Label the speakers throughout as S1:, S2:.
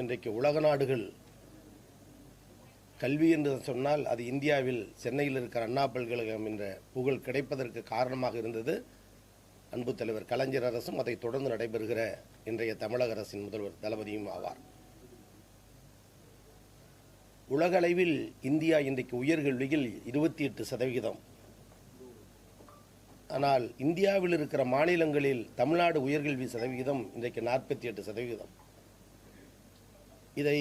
S1: இன்றைக்கு உலக நாடுகள் கல்வி என்று சொன்னால் அது இந்தியாவில் சென்னையில் இருக்கிற அண்ணா பல்கலைக்கழகம் என்ற புகழ் கிடைப்பதற்கு காரணமாக இருந்தது. அன்பு தலைவர் கலைஞர் அரசும் அதை தொடர்ந்து நடைபெறுகிற இன்றைய தமிழக அரசின் முதல்வர் தளபதியும் ஆவார். உலக அளவில் இந்தியா இன்றைக்கு உயர்கல்வியில் இருபத்தி எட்டு சதவிகிதம். ஆனால் இந்தியாவில் இருக்கிற மாநிலங்களில் தமிழ்நாடு உயர்கல்வி சதவிகிதம் இன்றைக்கு நாற்பத்தி எட்டு சதவிகிதம். இதை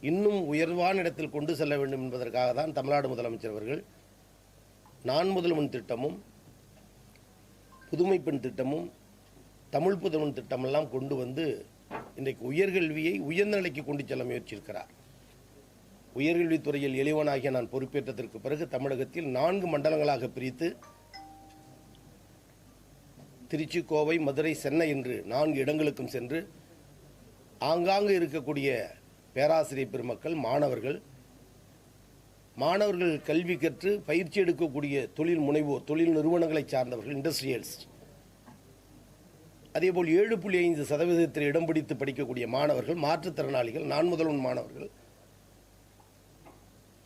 S1: இன்னும் உயர்வான இடத்தில் கொண்டு செல்ல வேண்டும் என்பதற்காக தான் தமிழ்நாடு முதலமைச்சர் அவர்கள் நான் முதல்வன் திட்டமும் புதுமை பெண் திட்டமும் தமிழ் புதல்வன் திட்டமெல்லாம் கொண்டு வந்து இன்றைக்கு உயர்கல்வியை உயர்ந்த நிலைக்கு கொண்டு செல்ல முயற்சியிருக்கிறார். உயர்கல்வித்துறையில் எளிவனாகிய நான் பொறுப்பேற்றதற்கு பிறகு தமிழகத்தில் நான்கு மண்டலங்களாக பிரித்து திருச்சி கோவை மதுரை சென்னை என்று நான்கு இடங்களுக்கும் சென்று ஆங்காங்கு இருக்கக்கூடிய பேராசிரியர் பெருமக்கள் மாணவர்கள். மாணவர்கள் கல்வி கற்று பயிற்சி எடுக்கக்கூடிய தொழில் முனைவோர் தொழில் நிறுவனங்களை சார்ந்தவர்கள் இண்டஸ்ட்ரியல்ஸ் அதேபோல் ஏழு புள்ளி ஐந்து சதவீதத்தில் இடம் பிடித்து படிக்கக்கூடிய மாணவர்கள் மாற்றுத்திறனாளிகள் நான் முதல்வன் மாணவர்கள்.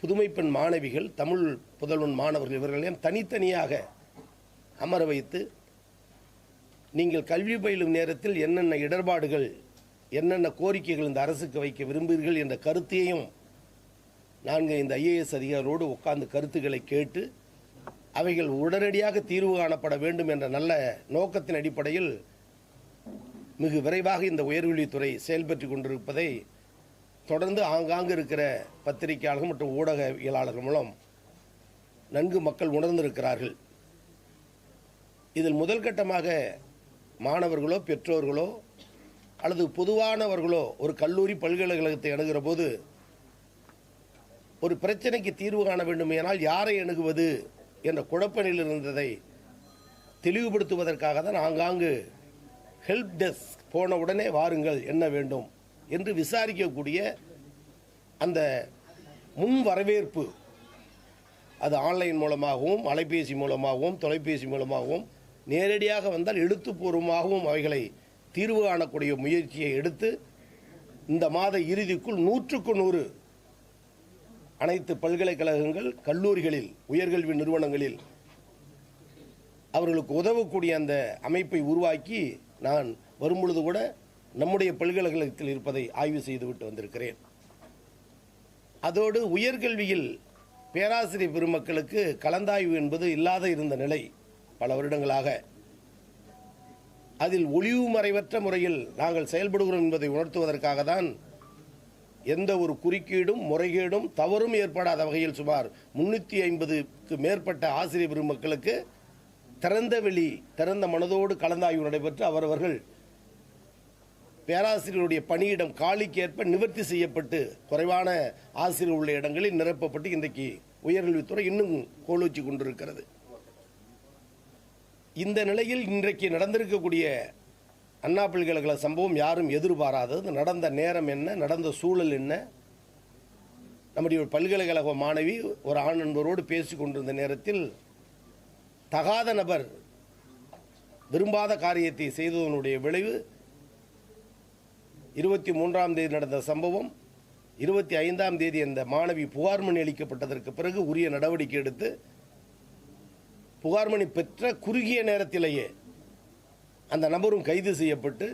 S1: புதுமை பெண் மாணவிகள் தமிழ் புதல்வன் மாணவர்கள் இவர்களையும் தனித்தனியாக அமர வைத்து நீங்கள் கல்வி பயிலும் நேரத்தில் என்னென்ன இடர்பாடுகள் என்னென்ன கோரிக்கைகள் இந்த அரசுக்கு வைக்க விரும்புகிறீர்கள் என்ற கருத்தையும் நாங்கள் இந்த ஐஏஎஸ் அதிகாரோடு உட்கார்ந்து கருத்துக்களை கேட்டு அவைகள் உடனடியாக தீர்வு காணப்பட வேண்டும் என்ற நல்ல நோக்கத்தின் அடிப்படையில் மிக விரைவாக இந்த உயர்கல்வித்துறை செயல்பட்டு கொண்டிருப்பதை தொடர்ந்து ஆங்காங்கு இருக்கிற பத்திரிகையாளர்கள் மற்றும் ஊடகவியலாளர்கள் மூலம் நன்கு மக்கள் உணர்ந்திருக்கிறார்கள். இதில் முதல் கட்டமாக மாணவர்களோ பெற்றோர்களோ அல்லது பொதுவானவர்களோ ஒரு கல்லூரி பல்கலைக்கழகத்தை அணுகிற போது ஒரு பிரச்சனைக்கு தீர்வு காண வேண்டும் வேண்டுமேனால் யாரை அணுகுவது என்ற குழப்ப நிலையில் இருந்ததை தெளிவுபடுத்துவதற்காக தான் ஆங்காங்கு ஹெல்ப் டெஸ்க் போன உடனே வாருங்கள் என்ன வேண்டும் என்று விசாரிக்கக்கூடிய அந்த முன் வரவேற்பு அது ஆன்லைன் மூலமாகவும் அலைபேசி மூலமாகவும் தொலைபேசி மூலமாகவும் நேரடியாக வந்தால் எழுத்துப்பூர்வமாகவும் அவைகளை தீர்வு காணக்கூடிய முயற்சியை எடுத்து இந்த மாத இறுதிக்குள் நூற்றுக்கு நூறு அனைத்து பல்கலைக்கழகங்கள் கல்லூரிகளில் உயர்கல்வி நிறுவனங்களில் அவர்களுக்கு உதவக்கூடிய அந்த அமைப்பை உருவாக்கி நான் வரும்பொழுது கூட நம்முடைய பல்கலைக்கழகத்தில் இருப்பதை ஆய்வு செய்துவிட்டு வந்திருக்கிறேன். அதோடு உயர்கல்வியில் பேராசிரியர் பெருமக்களுக்கு கலந்தாய்வு என்பது இல்லாத இருந்த நிலை பல வருடங்களாக அதில் ஒளிவு மறைவற்ற முறையில் நாங்கள் செயல்படுகிறோம் என்பதை உணர்த்துவதற்காக தான் எந்த ஒரு குறுக்கீடும் முறைகேடும் தவறும் ஏற்படாத வகையில் சுமார் முன்னூற்றி ஐம்பதுக்கு மேற்பட்ட ஆசிரியர் பெருமக்களுக்கு திறந்த வெளி திறந்த மனதோடு கலந்தாய்வு நடைபெற்று அவரவர்கள் பேராசிரியருடைய பணியிடம் காலிக்கேற்ப நிவர்த்தி செய்யப்பட்டு குறைவான ஆசிரியர் உள்ள இடங்களில் நிரப்பப்பட்டு இன்றைக்கு உயர்கல்வித்துறை இன்னும் கோலூச்சி கொண்டிருக்கிறது. இந்த நிலையில் இன்றைக்கு நடந்திருக்கக்கூடிய அண்ணா பல்கலைக்கழக சம்பவம் யாரும் எதிர்பாராதது. நடந்த நேரம் என்ன? நடந்த சூழல் என்ன? நம்முடைய ஒரு பல்கலைக்கழக மாணவி ஒரு ஆண் நண்பரோடு பேசி கொண்டிருந்த நேரத்தில் தகாத நபர் விரும்பாத காரியத்தை செய்ததனுடைய விளைவு இருபத்தி மூன்றாம் தேதி நடந்த சம்பவம் இருபத்தி ஐந்தாம் தேதி அந்த மாணவி புகார் மணி அளிக்கப்பட்டதற்கு பிறகு உரிய நடவடிக்கை எடுத்து புகார் மணி பெற்ற குறுகிய நேரத்திலேயே அந்த நபரும் கைது செய்யப்பட்டு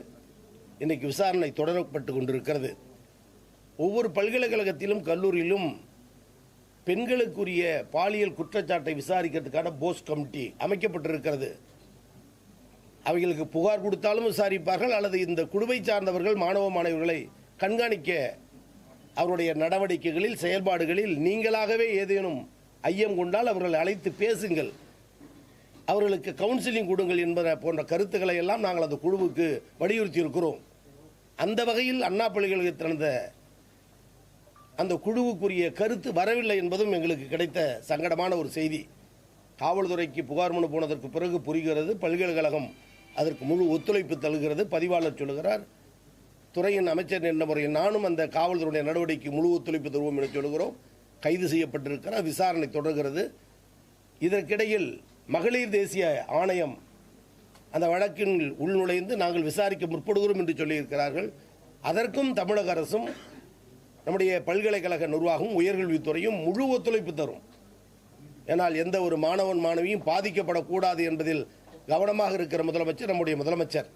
S1: இன்றைக்கு விசாரணை தொடரப்பட்டு கொண்டிருக்கிறது. ஒவ்வொரு பல்கலைக்கழகத்திலும் கல்லூரியிலும் பெண்களுக்குரிய பாலியல் குற்றச்சாட்டை விசாரிக்கிறதுக்கான போஸ் கமிட்டி அமைக்கப்பட்டிருக்கிறது. அவைகளுக்கு புகார் கொடுத்தாலும் விசாரிப்பார்கள் அல்லது இந்த குழுவை சார்ந்தவர்கள் மாணவ மாணவிகளை கண்காணிக்க அவருடைய நடவடிக்கைகளில் செயல்பாடுகளில் நீங்களாகவே ஏதேனும் ஐயம் கொண்டால் அவர்களை அழைத்து பேசுங்கள். அவர்களுக்கு கவுன்சிலிங் கொடுங்கள் என்பன போன்ற கருத்துக்களை எல்லாம் நாங்கள் அந்த குழுவுக்கு வலியுறுத்தி இருக்கிறோம் அந்த வகையில் அண்ணா பல்கலைக்கழகத்தில் திறந்த அந்த குழுவுக்குரிய கருத்து வரவில்லை என்பதும் எங்களுக்கு கிடைத்த சங்கடமான ஒரு செய்தி. காவல்துறைக்கு புகார் மனு போனதற்கு பிறகு புரிகிறது பல்கலைக்கழகம் அதற்கு முழு ஒத்துழைப்பு தருகிறது பதிவாளர் சொல்கிறார் துறையின் அமைச்சர் என்ற முறையில் நானும் அந்த காவல்துறையுடைய நடவடிக்கை முழு ஒத்துழைப்பு தருவோம் என சொல்கிறோம் கைது செய்யப்பட்டிருக்கிறார் விசாரணை தொடர்கிறது. இதற்கிடையில் மகளிர் தேசிய ஆணையம் அந்த வழக்கின் உள்நுழைந்து நாங்கள் விசாரிக்க முற்படுகிறோம் என்று சொல்லியிருக்கிறார்கள். அதற்கும் தமிழக அரசும் நம்முடைய பல்கலைக்கழக நிர்வாகம் உயர்கல்வித்துறையும் முழு ஒத்துழைப்பு தரும். ஏனால் எந்த ஒரு மாணவன் மாணவியும் பாதிக்கப்படக்கூடாது என்பதில் கவனமாக இருக்கிற முதலமைச்சர் நம்முடைய முதலமைச்சர்.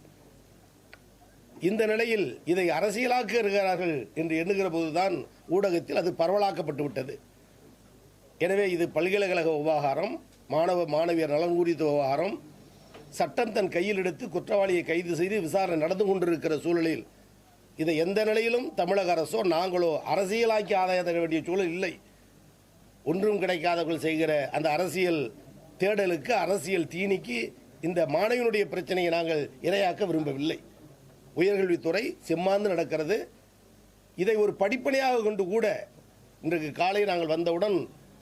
S1: இந்த நிலையில் இதை அரசியலாக்க இருக்கிறார்கள் என்று எண்ணுகிற போதுதான் ஊடகத்தில் அது பரவலாக்கப்பட்டு விட்டது. எனவே இது பல்கலைக்கழக விவகாரம் மாணவ மாணவியர் நலன் குறித்த விவகாரம் சட்டம் தன் கையில் எடுத்து குற்றவாளியை கைது செய்து விசாரணை நடந்து கொண்டிருக்கிற சூழலில் இதை எந்த நிலையிலும் தமிழக அரசோ நாங்களோ அரசியலாக்கி ஆதாயம் தர வேண்டிய சூழல் இல்லை. ஒன்றும் கிடைக்காதவர்கள் செய்கிற அந்த அரசியல் தேடலுக்கு அரசியல் தீனிக்கு இந்த மாணவியினுடைய பிரச்சனையை நாங்கள் இரையாக்க விரும்பவில்லை. உயர்கல்வித்துறை செம்மாந்து நடக்கிறது. இதை ஒரு படிப்பனையாக கொண்டு கூட இன்றைக்கு காலை நாங்கள் வந்தவுடன்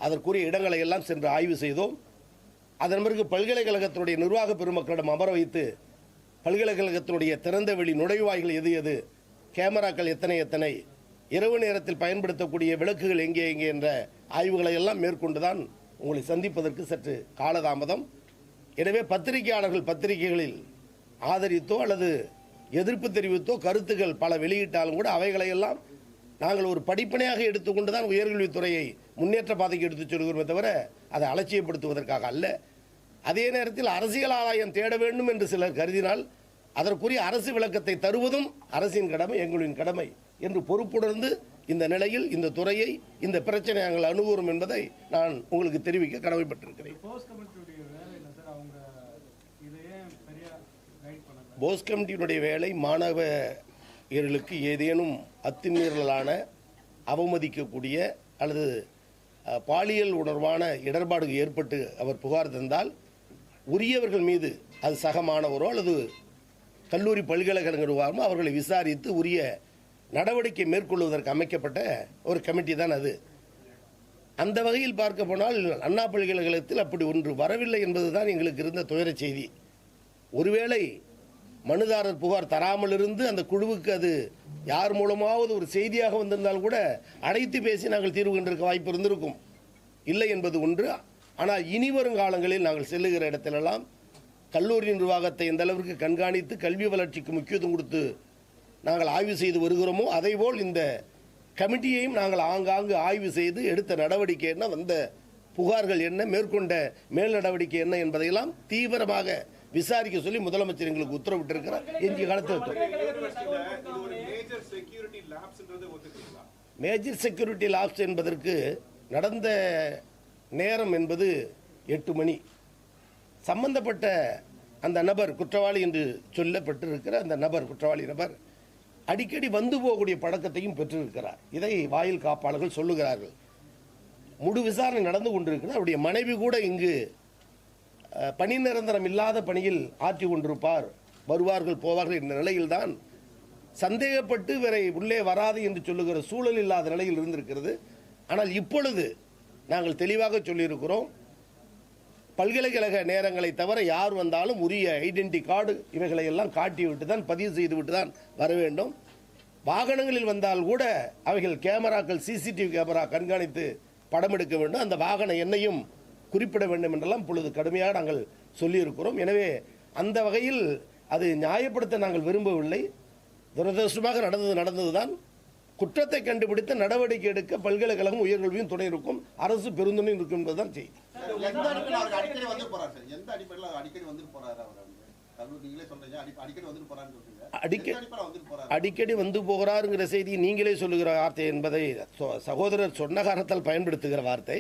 S1: அதற்குரிய இடங்களை எல்லாம் சென்று ஆய்வு செய்தோம். அதன் பிறகு பல்கலைக்கழகத்தினுடைய நிர்வாக பெருமக்களிடம் அமர வைத்து பல்கலைக்கழகத்தினுடைய திறந்த வெளி நுழைவாய்கள் எது எது கேமராக்கள் எத்தனை எத்தனை இரவு நேரத்தில் பயன்படுத்தக்கூடிய விளக்குகள் எங்கே எங்கே என்ற ஆய்வுகளை எல்லாம் மேற்கொண்டு தான் உங்களை சந்திப்பதற்கு சற்று காலதாமதம். எனவே பத்திரிகையாளர்கள் பத்திரிகைகளில் ஆதரித்தோ அல்லது எதிர்ப்பு தெரிவித்தோ கருத்துக்கள் பல வெளியிட்டாலும் கூட அவைகளையெல்லாம் நாங்கள் ஒரு படிப்பனையாக எடுத்துக்கொண்டு தான் உயர்கல்வித்துறையை முன்னேற்ற பாதைக்கு எடுத்துச் செல்கிறோமே தவிர அதை அலட்சியப்படுத்துவதற்காக அல்ல. அதே நேரத்தில் அரசியல் ஆதாயம் தேட வேண்டும் என்று சிலர் கருதினால் அதற்குரிய அரசு விளக்கத்தை தருவதும் அரசின் கடமை எங்களின் கடமை என்று பொறுப்புணர்ந்து இந்த நிலையில் இந்த துறையை இந்த பிரச்சனை நாங்கள் அணுகுறோம் என்பதை நான் உங்களுக்கு தெரிவிக்க கடமைப்பட்டிருக்கிறேன். போஸ் கமிட்டியினுடைய வேலை மாணவர்களுக்கு ஏதேனும் அத்துமீறலான அவமதிக்கக்கூடிய அல்லது பாலியல் உணர்வான இடர்பாடு ஏற்பட்டு அவர் புகார் தந்தால் உரியவர்கள் மீது அது சக மாணவரோ அல்லது கல்லூரி பல்கலைக்கழக நிர்வாகமோ அவர்களை விசாரித்து உரிய நடவடிக்கை மேற்கொள்வதற்கு அமைக்கப்பட்ட ஒரு கமிட்டி தான் அது. அந்த வகையில் பார்க்க போனால் அண்ணா பல்கலைக்கழகத்தில் அப்படி ஒன்று வரவில்லை என்பதுதான் எங்களுக்கு இருந்த துயரச் செய்தி. ஒருவேளை மனுதாரர் புகார் தராமல் இருந்து அந்த குழுவுக்கு அது யார் மூலமாவது ஒரு செய்தியாக வந்திருந்தால் கூட அடைத்து பேசி நாங்கள் தீர்வு கண்டிருக்க வாய்ப்பு இருந்திருக்கும். இல்லை என்பது ஒன்று. ஆனால் இனி வரும் காலங்களில் நாங்கள் செல்லுகிற இடத்திலெல்லாம் கல்லூரி நிர்வாகத்தை எந்த அளவிற்கு கண்காணித்து கல்வி வளர்ச்சிக்கு முக்கியத்துவம் கொடுத்து நாங்கள் ஆய்வு செய்து வருகிறோமோ அதேபோல் இந்த கமிட்டியையும் நாங்கள் ஆங்காங்கு ஆய்வு செய்து எடுத்த நடவடிக்கை என்ன வந்த புகார்கள் என்ன மேற்கொண்ட மேல் நடவடிக்கை என்ன என்பதையெல்லாம் தீவிரமாக விசாரிக்க சொல்லி முதலமைச்சர் எங்களுக்கு உத்தரவிட்டிருக்கிறார். எஞ்சிய காலத்தில்
S2: மேஜர் செக்யூரிட்டி
S1: லாப்ஸ் என்பதற்கு நடந்த நேரம் என்பது எட்டு மணி. சம்பந்தப்பட்ட அந்த நபர் குற்றவாளி என்று சொல்லப்பட்டிருக்கிற அந்த நபர் குற்றவாளி நபர் அடிக்கடி வந்து போகக்கூடிய பழக்கத்தையும் பெற்றிருக்கிறார். இதை வாயில் காப்பாளர்கள் சொல்லுகிறார்கள். முழு விசாரணை நடந்து கொண்டிருக்கிறது. அவருடைய மனைவி கூட இங்கு பணி நிரந்தரம் இல்லாத பணியில் ஆற்றி கொண்டிருப்பார். வருவார்கள் போவார்கள் என்ற நிலையில்தான் சந்தேகப்பட்டு இவரை உள்ளே வராது என்று சொல்லுகிற சூழல் இல்லாத நிலையில் இருந்திருக்கிறது. ஆனால் இப்பொழுது நாங்கள் தெளிவாக சொல்லியிருக்கிறோம் பல்கலைக்கழக நேரங்களை தவிர யார் வந்தாலும் உரிய ஐடென்டி கார்டு இவைகளை எல்லாம் காட்டிவிட்டு தான் பதிவு செய்து விட்டு தான் வர வேண்டும். வாகனங்களில் வந்தால் கூட அவைகள் கேமராக்கள் சிசிடிவி கேமரா கண்காணித்து படம் எடுக்க வேண்டும். அந்த வாகன எண்ணையும் குறிப்பிட வேண்டும் என்றெல்லாம் இப்பொழுது கடுமையாக நாங்கள் சொல்லியிருக்கிறோம். எனவே அந்த வகையில் அது நியாயப்படுத்த நாங்கள் விரும்பவில்லை. துரதிருஷ்டமாக நடந்தது நடந்ததுதான். குற்றத்தை கண்டுபிடித்து நடவடிக்கை எடுக்க பல்கலைக்கழகம் உயர்கல்வியும் துணை இருக்கும் அரசு பெருந்துணை இருக்கும் என்பதுதான் செய்தி.
S3: அடிக்கடி வந்து
S1: போகிறாருங்கிற செய்தி நீங்களே சொல்லுகிற வார்த்தை என்பதை சகோதரர் சொன்ன காரணத்தால் பயன்படுத்துகிற வார்த்தை.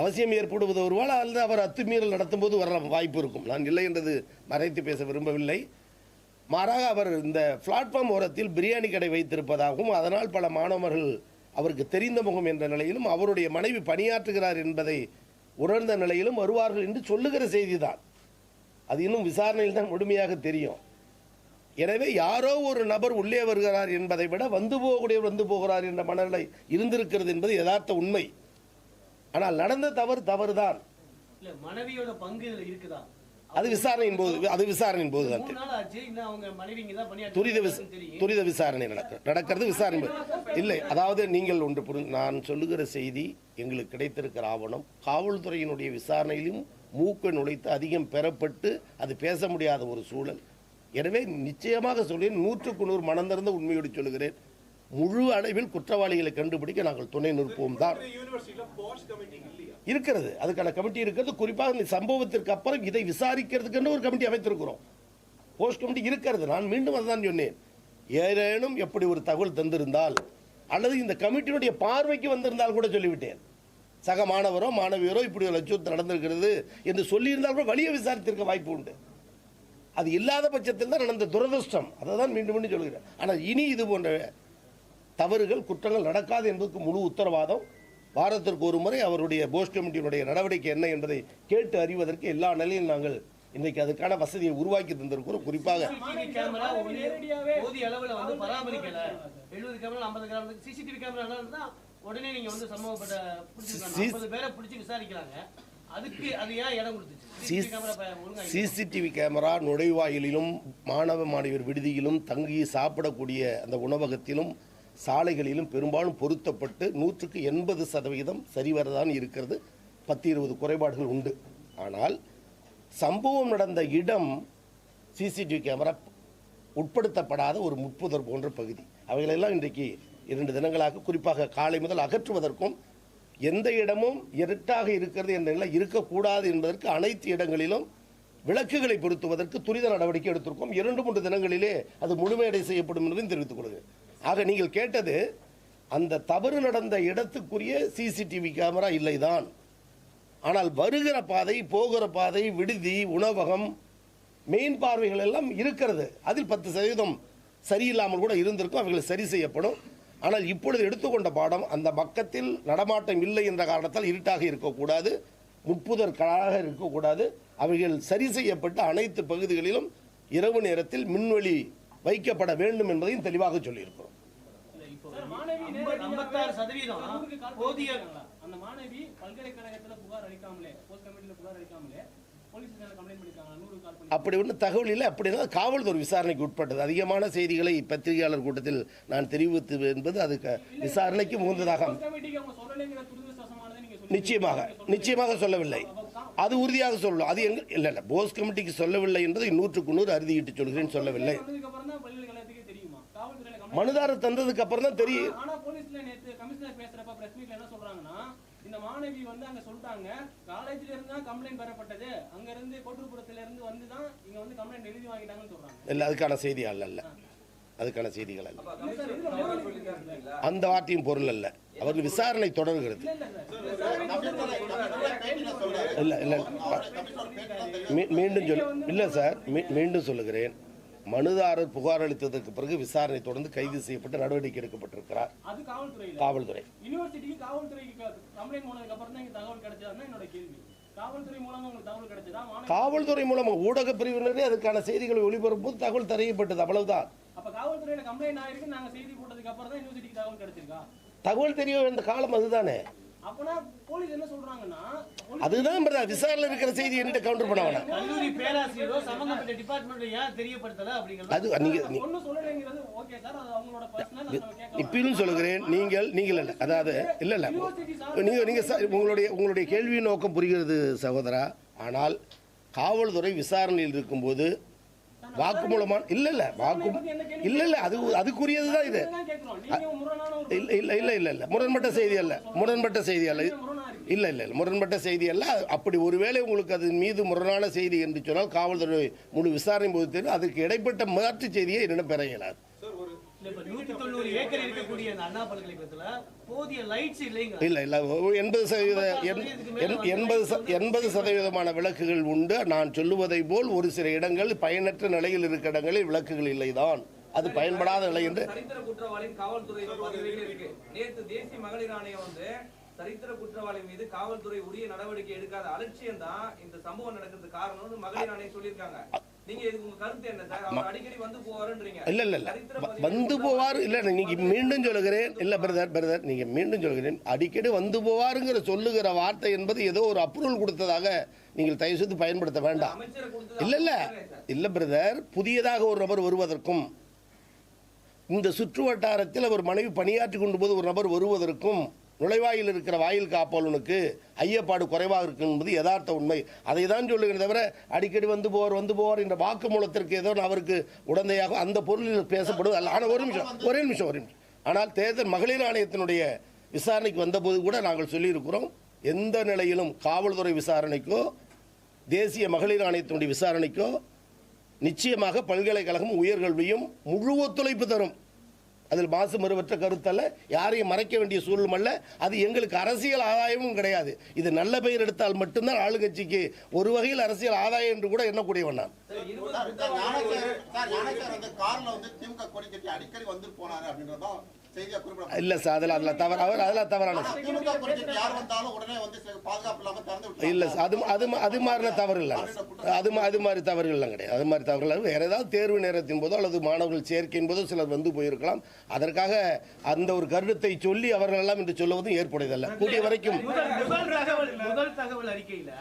S1: அவசியம் ஏற்படுவது ஒருவாள் அல்லது அவர் அத்துமீறல் நடத்தும்போது வர வாய்ப்பு இருக்கும். நான் இல்லை என்றது மறைத்து பேச விரும்பவில்லை. மாறாக அவர் இந்த பிளாட்ஃபார்ம் ஓரத்தில் பிரியாணி கடை வைத்திருப்பதாகவும் அதனால் பல மாணவர்கள் அவருக்கு தெரிந்த முகம் என்ற நிலையிலும் அவருடைய மனைவி பணியாற்றுகிறார் என்பதை உணர்ந்த நிலையிலும் வருவார்கள் என்று சொல்லுகிற செய்திதான். அது இன்னும் விசாரணையில் தான் முழுமையாக தெரியும். எனவே யாரோ ஒரு நபர் உள்ளே வருகிறார் என்பதை விட வந்து போகக்கூடிய வந்து போகிறார் என்ற மனநிலை இருந்திருக்கிறது என்பது யதார்த்த உண்மை. ஆனால் நடந்த தவறு
S4: மனைவியோட பங்கு இதுல இருக்குதா?
S1: அது விசாரணையின் போது அது விசாரணையின் போது தான்
S4: தான்
S1: துரித துரித விசாரணை நடக்க நடக்கிறது விசாரணை இல்லை அதாவது நீங்கள் ஒன்று புரி நான் சொல்லுகிற செய்தி எங்களுக்கு கிடைத்திருக்கிற ஆவணம். காவல்துறையினுடைய விசாரணையிலும் மூக்கை நுழைத்து அதிகம் பெறப்பட்டு அது பேச முடியாத ஒரு சூழல். எனவே நிச்சயமாக சொல்கிறேன் நூற்றுக்கு நூறு மனம் திறந்த உண்மையோடு சொல்லுகிறேன். முழு அளவில் குற்றவாளிகளை கண்டுபிடிக்க நாங்கள் துணை நிற்போம் தான். இருக்கிறது. அதுக்கான கமிட்டி இருக்கிறது. குறிப்பாக இந்த சம்பவத்திற்கு அப்புறம் இதை விசாரிக்கிறதுக்கு ஒரு கமிட்டி அமைத்திருக்கிறோம். போஸ்ட் கமிட்டி இருக்கிறது. நான் மீண்டும் அதுதான் சொன்னேன். ஏதேனும் எப்படி ஒரு தகவல் தந்திருந்தால் அல்லது இந்த கமிட்டியினுடைய பார்வைக்கு வந்திருந்தால் கூட சொல்லிவிட்டேன். சக மாணவரோ மாணவியரோ இப்படி ஒரு அச்சுறுத்தல் நடந்திருக்கிறது என்று சொல்லியிருந்தால் கூட வழியை விசாரித்திருக்க வாய்ப்பு உண்டு. அது இல்லாத பட்சத்தில் தான் நடந்த துரதிருஷ்டம். அதை தான் மீண்டும் மீண்டும் சொல்கிறேன். ஆனால் இனி இது போன்ற தவறுகள் குற்றங்கள் நடக்காது என்பதற்கு முழு உத்தரவாதம். வாரத்திற்கு ஒரு முறை அவருடைய போஸ்ட் கமிட்டியினுடைய நடவடிக்கை என்ன என்பதை கேட்டு அறிவதற்கு எல்லா நிலையிலும் நாங்கள் இன்றைக்கு அதுக்கான வசதியை உருவாக்கி தந்திருக்கிறோம். குறிப்பாக
S4: சிசிடிவி கேமரா. சிசிடிவி
S1: நுழைவாயிலிலும் மாணவ மாணவியர் விடுதியிலும் தங்கி சாப்பிடக்கூடிய அந்த உணவகத்திலும் சாலைகளிலும் பெரும்பாலும் பொருத்தப்பட்டு நூற்றுக்கு எண்பது சதவிகிதம் சரிவரதான் இருக்கிறது. பத்து இருபது குறைபாடுகள் உண்டு. ஆனால் சம்பவம் நடந்த இடம் சிசிடிவி கேமரா உட்படுத்தப்படாத ஒரு முட்புதர் போன்ற பகுதி. அவைகளெல்லாம் இன்றைக்கு இரண்டு தினங்களாக குறிப்பாக காலை முதல் அகற்றுவதற்கும் எந்த இடமும் இருட்டாக இருக்கிறது என்ற நிலை இருக்கக்கூடாது என்பதற்கு அனைத்து இடங்களிலும் விளக்குகளை பொருத்துவதற்கு துரித நடவடிக்கை எடுத்திருக்கோம். இரண்டு மூன்று தினங்களிலே அது முழுமையடை செய்யப்படும் என்பதையும் தெரிவித்துக் கொள்கிறேன். ஆக நீங்கள் கேட்டது அந்த தவறு நடந்த இடத்துக்குரிய சிசிடிவி கேமரா இல்லைதான். ஆனால் வருகிற பாதை போகிற பாதை விடுதி உணவகம் மெயின் பார்வைகள் எல்லாம் இருக்கிறது. அதில் பத்து சதவீதம் சரியில்லாமல் கூட இருந்திருக்கும் அவைகள் சரி செய்யப்படும். ஆனால் இப்பொழுது எடுத்துக்கொண்ட பாடம் அந்த பக்கத்தில் நடமாட்டம் இல்லை என்ற காரணத்தால் இருட்டாக இருக்கக்கூடாது முட்புதற்களாக இருக்கக்கூடாது. அவைகள் சரி செய்யப்பட்ட அனைத்து பகுதிகளிலும் இரவு நேரத்தில் மின்வெளி வைக்கப்பட வேண்டும் என்பதையும் தெளிவாக சொல்லியிருக்கிறோம்
S4: இல்ல, இப்போ
S5: சார், மாணவி
S4: ஐம்பது-
S5: நேரடியாக
S4: ஐம்பத்தாறு சதவீதம் போதிய?
S5: அந்த மாணவி பல்கலைக்கழகத்துல புகார் அளிக்காமலே போஸ்ட் புகார் அளிக்காமலே
S1: அப்படி ஒன்றும் தகவல் இல்லை. அப்படின்னா காவல்துறை விசாரணைக்கு உட்பட்டது. அதிகமான செய்திகளை பத்திரிகையாளர் கூட்டத்தில் நான் தெரிவித்து என்பது அதுக்கு விசாரணைக்கு முகந்ததாக
S5: போஸ்ட் கமிட்டிக்கு அவங்க சொல்லலைங்கிற துரதிருஷ்டவசமானதை நீங்க சொல்லி
S1: நிச்சயமாக. நிச்சயமாக சொல்லவில்லை. அது உறுதியாக சொல்லணும் அது எங்க இல்லை இல்லை. போஸ் கமிட்டிக்கு சொல்லவில்லை என்பதை நூற்றுக்கு நூறு அறுதியிட்டு சொல்கிறேன். சொல்லவில்லை
S5: வந்ததுக்கு அப்புறம் தான் பல்கலைக்கழகத்துக்கே தெரியுமா காவல்துறையில complaint
S1: மனுதாரர் தந்ததுக்கு அப்புறம் தான் தெரியும்.
S5: ஆனா போலீஸ்ல நேத்து கமிஷனர் பேசுறப்ப பிரஸ் மீட்ல என்ன சொல்றாங்கன்னா இந்த மாணவி வந்து அங்க சொல்லிட்டாங்க. காலேஜ்ல இருந்து தான் கம்ப்ளைண்ட் பெறப்பட்டது. அங்க இருந்து கோட்டூர்புரத்துல இருந்து வந்து தான் இங்க வந்து கம்ப்ளைண்ட் எழுதி வாங்கிட்டாங்கன்னு சொல்றாங்க.
S1: இல்லை அதுக்கான செய்தி அல்ல. அல்ல அதுக்கான செய்திகள் அல்ல? அந்த வார்த்தையும் பொருள் அல்ல. அவர்கள் விசாரணை தொடர்கிறது.
S5: இல்ல இல்ல
S1: மீண்டும் சொல் இல்லை சார். மீண்டும் சொல்லுகிறேன். மனுதாரர் புகார் அளித்ததற்கு பிறகு விசாரணை தொடர்ந்து கைது செய்யப்பட்டு நடவடிக்கை எடுக்கப்பட்டிருக்கிறார். காவல்துறை.
S5: காவல்துறை மூலமா
S1: ஊடக பிரிவினரே அதுக்கான செய்திகளை ஒளிபரப்பும் தகவல் தெரியப்பட்டது அவ்வளவுதான்.
S5: அப்ப காவல்துறையில கம்ப்ளைண்ட் ஆயிருக்கு நாங்க செய்தி போட்டதுக்கு அப்புறம் தான் யூனிவர்சிட்டிக்கு தகவல்
S1: தெரிய வேண்டிய காலம் அதுதானே. அதுதான் பிரதர் விசாரணை இருக்கிற செய்தி என்கிட்ட கவுண்டர் பண்ண வேணாம்.
S4: கல்லூரி பேராசிரியரோ சம்பந்தப்பட்ட டிபார்ட்மெண்ட் ஏன் தெரியப்படுத்தல அப்படிங்கிறது
S1: அது நீங்க இப்பயும் சொல்லுகிறேன் நீங்கள் நீங்கள் இல்லை அதாவது இல்லை இல்லை. நீங்கள் நீங்கள் உங்களுடைய உங்களுடைய கேள்வி நோக்கம் புரிகிறது சகோதரா. ஆனால் காவல்துறை விசாரணையில் இருக்கும்போது வாக்குமூலமான இல்லை இல்லை வாக்கு இல்லை இல்லை அது அதுக்குரியது தான் இது.
S5: இல்ல இல்ல இல்ல இல்ல
S1: இல்லை. இல்லை இல்லை இல்லை இல்லை முரண்பட்ட செய்தி அல்ல. முரண்பட்ட செய்தி அல்ல.
S5: முரணா
S1: இல்லை இல்லை இல்லை. முரண்பட்ட செய்தி அல்ல. அப்படி ஒருவேளை உங்களுக்கு அது மீது முரணான செய்தி என்று சொன்னால் காவல்துறை முழு விசாரணை போது தெரியும். அதுக்கு இடைப்பட்ட மாற்று செய்தியை என்னிடம் பெற இயலாது. எண்பது சதவீதமான விளக்குகள் உண்டு. நான் சொல்லுவதை போல் ஒரு சில இடங்கள் பயனற்ற நிலையில் இருக்கிற இடங்களில் விளக்குகள் இல்லைதான். அது பயன்படாத நிலை என்று
S6: சரித்திர குற்றவாளி மீது காவல்துறை உரிய நடவடிக்கை எடுக்காத அலட்சியம் தான் இந்த சம்பவம் நடக்கிறதுக்கு காரணம்னு மகளிர் ஆணையம் சொல்லியிருக்காங்க. நீங்க
S1: இல்லை இல்லை வந்து போவார். இல்லை நீங்கள் மீண்டும் சொல்லுகிறேன். இல்லை பிரதர் பிரதர் நீங்கள் மீண்டும் சொல்லுகிறேன். அடிக்கடி வந்து போவாருங்கிற சொல்லுகிற வார்த்தை என்பது ஏதோ ஒரு அப்ரூவல் கொடுத்ததாக நீங்கள் தயவு செய்து பயன்படுத்த வேண்டாம். இல்லை இல்லை. இல்லை பிரதர் புதியதாக ஒரு நபர் வருவதற்கும் இந்த சுற்று வட்டாரத்தில் அவர் மனைவி பணியாற்றி கொண்டு போது ஒரு நபர் வருவதற்கும் நுழைவாயில் இருக்கிற வாயில் காப்பாளனுக்கு ஐயப்பாடு குறைவாக இருக்கு என்பது யதார்த்த உண்மை. அதை தான் சொல்லுகிறேன் தவிர அடிக்கடி வந்து போவார் வந்து போவார் என்ற வாக்குமூலத்திற்கு ஏதோ அவருக்கு உடந்தையாக அந்த பொருளில் பேசப்படுவது அல்ல. ஆனால் ஒரு நிமிஷம் ஒரே நிமிஷம் ஒரு நிமிஷம். ஆனால் தேர்தல் மகளிர் ஆணையத்தினுடைய விசாரணைக்கு வந்தபோது கூட நாங்கள் சொல்லியிருக்கிறோம் எந்த நிலையிலும் காவல்துறை விசாரணைக்கோ தேசிய மகளிர் ஆணையத்தினுடைய விசாரணைக்கோ நிச்சயமாக பல்கலைக்கழகம் உயர்கல்வியும் முழு ஒத்துழைப்பு தரும். அதில் மாசு மறுவற்ற கருத்தல்ல யாரையும் மறைக்க வேண்டிய சூழலும் அல்ல. அது எங்களுக்கு அரசியல் ஆதாயமும் கிடையாது. இது நல்ல பெயர் எடுத்தால் மட்டும்தான் ஆளுங்கட்சிக்கு ஒரு வகையில் அரசியல் ஆதாயம் என்று கூட எண்ணக்கூடியவன் நான்.
S3: வந்து வந்து அடிக்கடி வந்துட்டு போனாரு குறிப்பிட
S1: இல்லை சார் அதில் அதில் தவறு அவர் அதெல்லாம் தவறான. இல்லை சார் அது அது அது மாதிரின தவறு இல்லை. அது அது மாதிரி தவறுகள்லாம் கிடையாது. அது மாதிரி தவறுகள் வேறு ஏதாவது தேர்வு நேரத்தின் போதோ அல்லது மாணவர்கள் சேர்க்கையின் போதோ சிலர் வந்து போயிருக்கலாம். அதற்காக அந்த ஒரு கருத்தை சொல்லி அவர்கள் எல்லாம் என்று சொல்லுவதும் ஏற்புடையதல்ல. கூடிய வரைக்கும்
S4: முதல் முதல் தகவல் முதல் தகவல் அறிக்கையில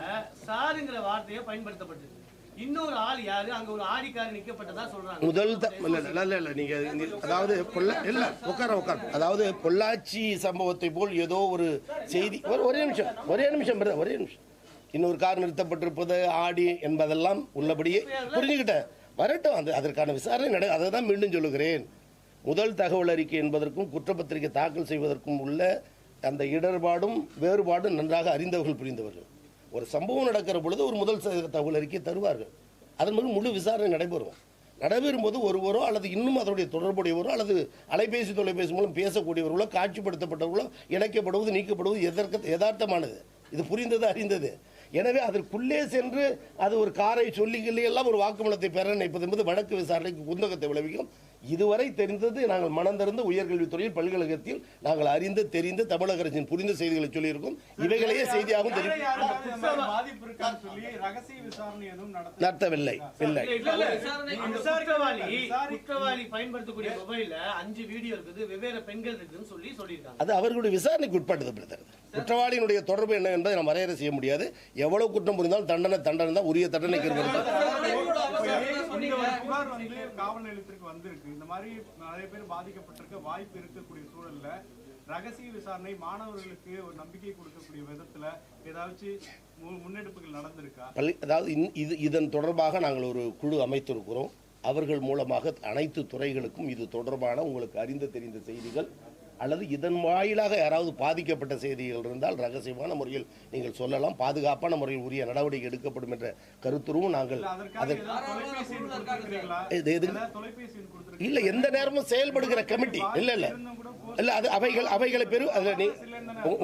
S4: சாருங்கிற வார்த்தையை பயன்படுத்தப்பட்டது இன்னொரு ஆள் யாரு? அங்க ஒரு ஆடிக்காரர் நிக்கப்பட்டதா சொல்றாங்க.
S1: முதல் இல்ல இல்ல இல்ல நீங்க அதாவது பொள்ள இல்ல உட்கார உட்கார. அதாவது பொள்ளாச்சி சம்பவத்தை போல் ஏதோ ஒரு செய்தி ஒரு ஒரே நிமிஷம் ஒரே நிமிஷம் ஒரே நிமிஷம். இன்னொரு கார் நிறுத்தப்பட்டிருப்பது ஆடி என்பதெல்லாம் உள்ளபடியே புரிஞ்சுக்கிட்டேன் வரட்டும் அது அதற்கான விசாரணை நட அதை தான் மீண்டும் சொல்லுகிறேன். முதல் தகவல் அறிக்கை என்பதற்கும் குற்றப்பத்திரிகை தாக்கல் செய்வதற்கும் உள்ள அந்த இடர்பாடும் வேறுபாடும் நன்றாக அறிந்தவர்கள் புரிந்தவர்கள். ஒரு சம்பவம் நடக்கிற பொழுது ஒரு முதல் தகவல் அறிக்கை தருவார்கள். அதன் மூலம் முழு விசாரணை நடைபெறும். நடைபெறும் போது ஒருவரோ அல்லது இன்னும் அதனுடைய தொடர்புடையவரோ அல்லது அலைபேசி தொலைபேசி மூலம் பேசக்கூடியவர்களோ காட்சிப்படுத்தப்பட்டவர்களோ இணைக்கப்படுவது நீக்கப்படுவது எதற்கு யதார்த்தமானது. இது புரிந்தது அறிந்தது. எனவே அதற்குள்ளே சென்று அது ஒரு காரை சொல்லி எல்லாம் ஒரு வாக்குமூலத்தை பெற நினைப்பது என்பது வழக்கு விசாரணைக்கு குந்தகத்தை விளைவிக்கும். இதுவரை தெரிந்தது நாங்கள் மனம் திறந்து உயர்கல்வித்துறையில் பல்கழகத்தில் நாங்கள் அறிந்து தெரிந்து தமிழக அரசின் புரிந்த செய்திகளை சொல்லியிருக்கோம் இவைகளையே செய்தியாகவும் தெரியும் நடத்தவில்லை இல்லை
S4: இல்ல, இல்ல,
S6: விசாரணை
S4: அந்த
S2: விசாரி-
S4: குற்றவாளி
S2: விசாரி-
S4: குற்றவாளி பயன்படுத்தக்கூடிய மொபைல்ல அஞ்சு வீடியோ இருக்குது வெவ்வேறு பெண்கள் இருக்குன்னு சொல்லி சொல்லியிருக்காங்க
S1: அது அவர்களுடைய விசாரணைக்கு உட்பட்டது பிரதர் குற்றவாளியினுடைய தொடர்பு என்ன என்பதை நாம் வரையறை செய்ய முடியாது எவ்வளவு குற்றம் புரிந்தாலும் தண்டனை தண்டனை தான் உரிய தண்டனைக்கு இருக்கிறது
S2: காவல் நிலையத்திற்கு வந்திருக்கு இந்த மாதிரி நிறைய பேர் பாதிக்கப்பட்டிருக்க வாய்ப்பு இருக்கக்கூடிய சூழல்ல ரகசிய விசாரணை மாணவர்களுக்கு ஒரு நம்பிக்கை கொடுக்கக்கூடிய விதத்துல ஏதாச்சும் முன்னெடுப்புகள் நடந்திருக்கா?
S1: அதாவது இது இதன் தொடர்பாக நாங்கள் ஒரு குழு அமைத்திருக்கிறோம். அவர்கள் மூலமாக அனைத்து துறைகளுக்கும் இது தொடர்பான உங்களுக்கு அறிந்த தெரிந்த செய்திகள் அல்லது இதன் வாயிலாக யாராவது பாதிக்கப்பட்ட செய்திகள் இருந்தால் ரகசியமான முறையில் நீங்கள் சொல்லலாம். பாதுகாப்பான முறையில் உரிய நடவடிக்கை எடுக்கப்படும் என்ற கருத்துருவும் நாங்கள்
S2: இல்ல
S1: எந்த நேரமும் செயல்படுகிற கமிட்டி. இல்ல இல்ல. இல்ல அது அவைகள் அவைகளை பெரு அதுல நீ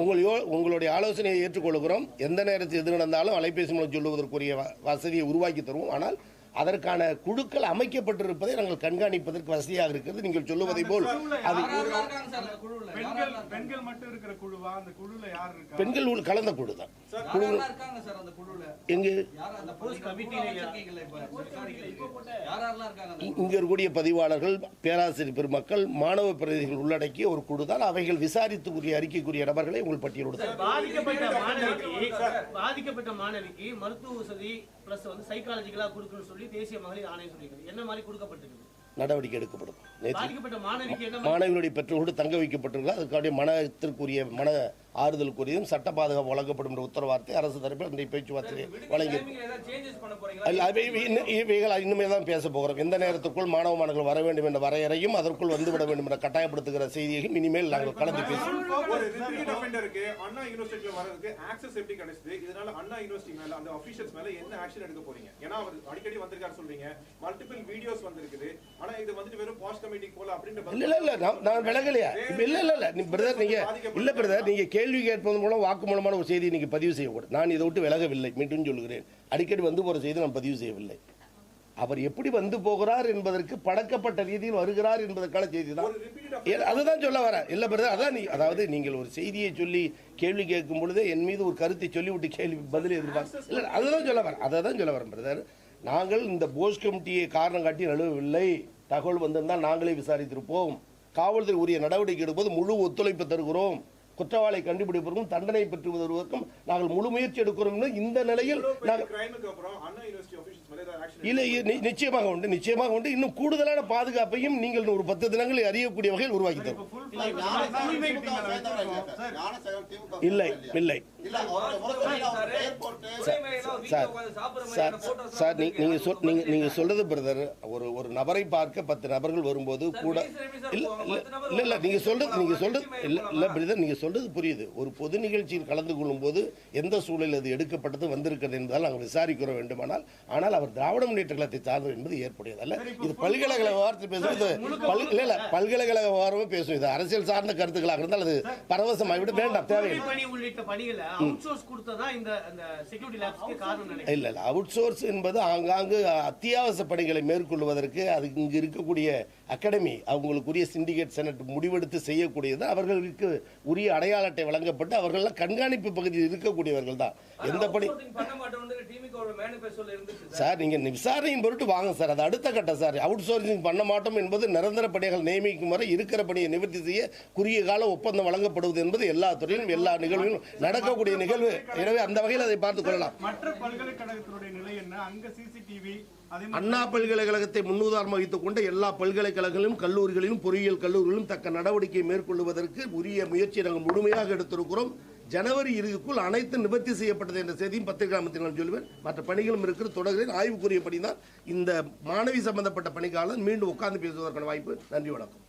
S1: உங்கள் உங்களுடைய ஆலோசனையை ஏற்றுக்கொள்கிறோம். எந்த நேரத்தில் எது நடந்தாலும் அலைபேசி மூலம் சொல்லுவதற்குரிய வசதியை உருவாக்கி தருவோம். ஆனால் அதற்கான குழுக்கள் அமைக்கப்பட்டிருப்பதை நாங்கள் கண்காணிப்பதற்கு வசதியாக இருக்கிறது. நீங்கள் சொல்லுவதை போல் அது
S2: பெண்கள்
S6: யாரெல்லாம்
S2: பெண்கள் மட்டும் இருக்கிற குழுவா? அந்த குழுல யார் இருக்கா
S1: பெண்கள் உள் கலந்த குழு தான்? எங்கு? இங்க இருக்கக்கூடிய பதிவாளர்கள் பேராசிரியர் பெருமக்கள் மாணவ பிரதிநிதிகள் உள்ளடக்கிய ஒரு குழு தான் அவைகள் விசாரித்துக்குரிய அறிக்கைக்குரிய நபர்களை உங்கள் பட்டியலோடு
S4: பாதிக்கப்பட்ட மாணவிக்கு மருத்துவ வசதி பிளஸ் வந்து சைக்காலஜிக்கலாக கொடுக்கணும்னு சொல்லி தேசிய மகளிர் ஆணையம் சொல்லியிருக்கு என்ன மாதிரி கொடுக்கப்பட்டிருக்கு
S1: நடவடிக்கை எடுக்கப்படும். மாணவிகளுடைய பெற்றோர்களோடு தங்க வைக்கப்பட்டிருக்கிறார் அதுக்கான மனத்திற்குரிய மன ஆறுதலுக்குரியதும் சட்ட பாதுகாப்பு வழங்கப்படும் என்ற உத்தரவாதத்தை அரசு தரப்பில் இன்றைய பேச்சுவார்த்தை வழங்கி இன்னும் இவைகள் இனிமே தான் பேச போகிறோம். எந்த நேரத்துக்குள் மாணவ மாணவர்கள் வர வேண்டும் என்ற வரையறையும் அதற்குள் வந்துவிட வேண்டும் என்ற கட்டாயப்படுத்துகிற செய்தியையும் இனிமேல் நாங்கள் கலந்து பேசுவோம்.
S2: பாஸ்ட்
S1: இல்ல இல்ல நான் நான் விலகலையா இல்ல இல்ல இல்ல. நீ பிரதர் நீங்க இல்ல பிரதர் நீங்க கேள்வி கேட்பதன் மூலம் வாக்குமூலமான ஒரு செய்தியை நீங்க பதிவு செய்யக்கூடாது. நான் இதை விட்டு விலகவில்லை. மீண்டும் சொல்லுகிறேன். அடிக்கடி வந்து போற செய்தி நான் பதிவு செய்யவில்லை. அவர் எப்படி வந்து போகிறார் என்பதற்கு பழக்கப்பட்ட ரீதியில் வருகிறார் என்பதற்கான செய்தி தான். அதுதான் சொல்ல வரேன். இல்ல பிரதர் அதான் நீ அதாவது நீங்கள் ஒரு செய்தியை சொல்லி கேள்வி கேட்கும் பொழுதே என் மீது ஒரு கருத்தை சொல்லிவிட்டு கேள்வி பதில் எதிர்பார்க்க இல்ல அதுதான் சொல்ல வரேன். அதை தான் சொல்ல வரேன் பிரதர் நாங்கள் இந்த போஸ் கமிட்டியை காரணம் காட்டி நழுவவில்லை. தகவல் வந்திருந்தால் நாங்களே விசாரித்திருப்போம். காவல்துறை உரிய நடவடிக்கை எடுப்பது முழு ஒத்துழைப்பு தருகிறோம். குற்றவாளி கண்டுபிடிப்பதற்கும் தண்டனை பெற்று வருவதற்கும் நாங்கள் முழு முயற்சி எடுக்கிறோம் இந்த நிலையில் நாங்கள்
S7: கிரைமுக்கு அப்புறம் அண்ணா யூனிவர்சிட்டி ஆஃபீஸர்ஸ் மேல ஏதாவது ஆக்ஷன்
S1: இல்லை நிச்சயமாக உண்டு நிச்சயமாக உண்டு. இன்னும் கூடுதலான பாதுகாப்பையும் நீங்கள் ஒரு பத்து தினங்களில் அறியக்கூடிய வகையில் உருவாக்கி தரும். இல்லை இல்லை சார் சார் சார். நீ- நீங்க சொல் நீங்க நீங்க சொல்றது பிரதர் ஒரு ஒரு நபரை பார்க்க பத்து நபர்கள் வரும்போது கூட இல்ல இல்ல இல்ல இல்ல நீங்க சொல்றது நீங்க சொல்றது இல்ல இல்ல பிரதர் நீங்க சொல்றது புரியுது. ஒரு பொது நிகழ்ச்சியில் கலந்து கொள்ளும் போது எந்த சூழலில் அது எடுக்கப்பட்டது வந்திருக்கிறது என்பதால் நாங்கள் விசாரிக்கிற வேண்டுமானால். ஆனால் அவர் திராவிட முன்னேற்ற கழகத்தை சார்ந்தது என்பது ஏற்புடையதல்ல. இது பல்கலைக்கழக விவகாரத்தை பேசுவது பல் இல்ல இல்ல பல்கலைக்கழக விவகாரமே பேசும். இது அரசியல் சார்ந்த கருத்துக்களாக இருந்தால் அது பரவசமாகி விட வேண்டாம். தேவையில்லை. இல்ல இல்ல அவுட் சோர்ஸ் என்பது ஆங்காங்கு அத்தியாவசிய பணிகளை மேற்கொள்வதற்கு அது இங்கு இருக்கக்கூடிய அகாடமி அவங்களுக்குரிய சிண்டிகேட் செனட் முடிவெடுத்து செய்யக்கூடியது அவர்களுக்கு உரிய அடையாள அட்டை வழங்கப்பட்டு அவர்கள்லாம் கண்காணிப்பு பகுதியில் இருக்கக்கூடியவர்கள் தான். எந்த பணி
S6: பண்ண மாட்டோம்னு டிமிக்கோட மேனிஃபெஸ்டோல இருந்துச்சு சார்.
S1: சார் நீங்க விசாரணையின் பொருட்டு வாங்க சார். அது அடுத்த கட்டம் சார். அவுட் சோர்சிங் பண்ண மாட்டோம் என்பது நிரந்தர பணிகள் நியமிக்கும் வரை இருக்கிற பணியை நிவர்த்தி செய்ய குறுகிய கால ஒப்பந்தம் வழங்கப்படுவது என்பது எல்லா துறையிலும் எல்லா நிகழ்வுகளும் நடக்கக்கூடிய நிகழ்வு. எனவே அந்த வகையில் அதை பார்த்துக் கொள்ளலாம்.
S2: மற்ற பல்கலைக்கழகத்தினுடைய நிலை என்ன? அங்க சிசிடிவி
S1: அண்ணா பல்கலைக்கழகத்தை முன்னுதாரணம் வைத்துக் கொண்டு எல்லா பல்கலைக்கழகங்களிலும் கல்லூரிகளிலும் பொறியியல் கல்லூரிகளிலும் தக்க நடவடிக்கை மேற்கொள்வதற்கு உரிய முயற்சியை நாங்கள் முழுமையாக எடுத்திருக்கிறோம். ஜனவரி இறுதிக்குள் அனைத்து நிவர்த்தி செய்யப்பட்டது என்ற செய்தியும் பத்திரிகாமத்தில் நான் சொல்லுவேன். மற்ற பணிகளும் இருக்கிற தொடர்கிறேன். ஆய்வுக்குரியபடி தான் இந்த மாணவி சம்பந்தப்பட்ட பணிக்காலம் மீண்டும் உட்கார்ந்து பேசுவதற்கான வாய்ப்பு. நன்றி வணக்கம்.